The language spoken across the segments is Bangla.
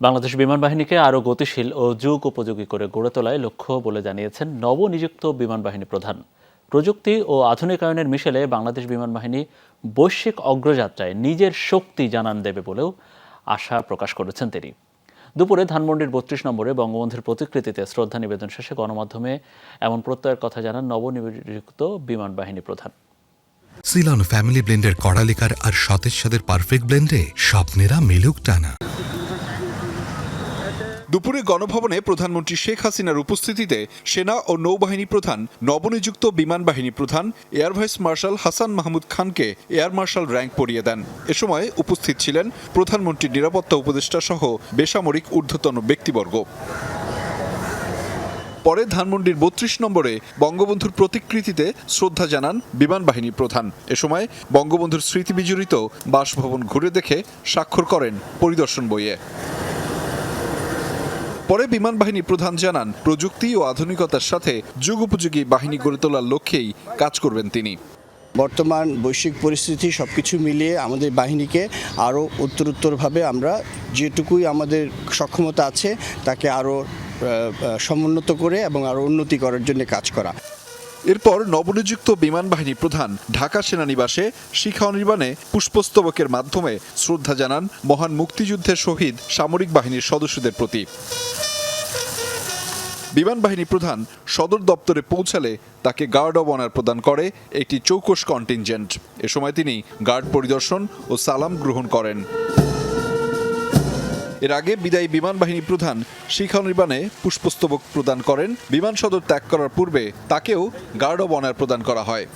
বাংলাদেশ বিমান বাহিনীকে আরও গতিশীল ও যুগ উপযোগী করে গড়ে তোলায় লক্ষ্য বলে জানিয়েছেন নবনিযুক্ত বিমান বাহিনী প্রধান। প্রযুক্তি ও আধুনিকায়নের মিশেলে বাংলাদেশ বিমান বাহিনী বৈশ্বিক অগ্রযাত্রায় নিজের শক্তি জানান দেবে বলেও আশা প্রকাশ করেছেন তিনি। দুপুরে ধানমন্ডির বত্রিশ নম্বরে বঙ্গবন্ধুর প্রতিকৃতিতে শ্রদ্ধা নিবেদন শেষে গণমাধ্যমে এমন প্রত্যয়ের কথা জানান নবনিযুক্ত বিমান বাহিনী প্রধান। সিলন ফ্যামিলি ব্লেন্ডের কড়ালিকার আর সতেজ সাদের পারফেক্ট ব্লেন্ডে স্বপ্নেরা মিলুক টানা। দুপুরে গণভবনে প্রধানমন্ত্রী শেখ হাসিনার উপস্থিতিতে সেনা ও নৌবাহিনী প্রধান, নবনিযুক্ত বিমান বাহিনী প্রধান, air vice marshal Hasan Mahmud খানকে এয়ার মার্শাল র্যাঙ্ক পরিয়ে দেন। এ সময় উপস্থিত ছিলেন প্রধানমন্ত্রীর নিরাপত্তা উপদেষ্টা সহ বেসামরিক ঊর্ধ্বতন ব্যক্তিবর্গ। পরে ধানমন্ডির বত্রিশ নম্বরে বঙ্গবন্ধুর প্রতিকৃতিতে শ্রদ্ধা জানান বিমান বাহিনী প্রধান। এ সময় বঙ্গবন্ধুর স্মৃতি বিজড়িত বাসভবন ঘুরে দেখে স্বাক্ষর করেন পরিদর্শন বইয়ে। পরে বিমান বাহিনী প্রধান জানান প্রযুক্তি ও আধুনিকতার সাথে যুগোপযোগী বাহিনী গড়ে তোলার লক্ষ্যেই কাজ করবেন তিনি। বর্তমান বৈশ্বিক পরিস্থিতি সব কিছু মিলিয়ে আমাদের বাহিনীকে আরও উত্তরোত্তরভাবে আমরা যেটুকুই আমাদের সক্ষমতা আছে তাকে আরও সমুন্নত করে এবং আরও উন্নতি করার জন্য কাজ করা। এরপর নবনিযুক্ত বিমান বাহিনী প্রধান ঢাকা সেনানিবাসে শিখা অনির্বাণে পুষ্পস্তবকের মাধ্যমে শ্রদ্ধা জানান মহান মুক্তিযুদ্ধের শহীদ সামরিক বাহিনীর সদস্যদের প্রতি। বিমান বাহিনী প্রধান সদর দপ্তরে পৌঁছালে তাকে গার্ড অব অনার প্রদান করে একটি চৌকস কন্টিনজেন্ট। এ সময় তিনি গার্ড পরিদর্শন ও সালাম গ্রহণ করেন। এর আগে বিদায়ী বিমান বাহিনী প্রধান শিখা নির্বাণে পুষ্পস্তবক প্রদান করেন। বিমান সদর ত্যাগ করার পূর্বে তাকেও গার্ড অব অনার প্রদান করা হয়।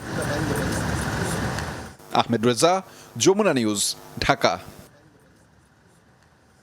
আহমেদ রেজা, যমুনা নিউজ, ঢাকা।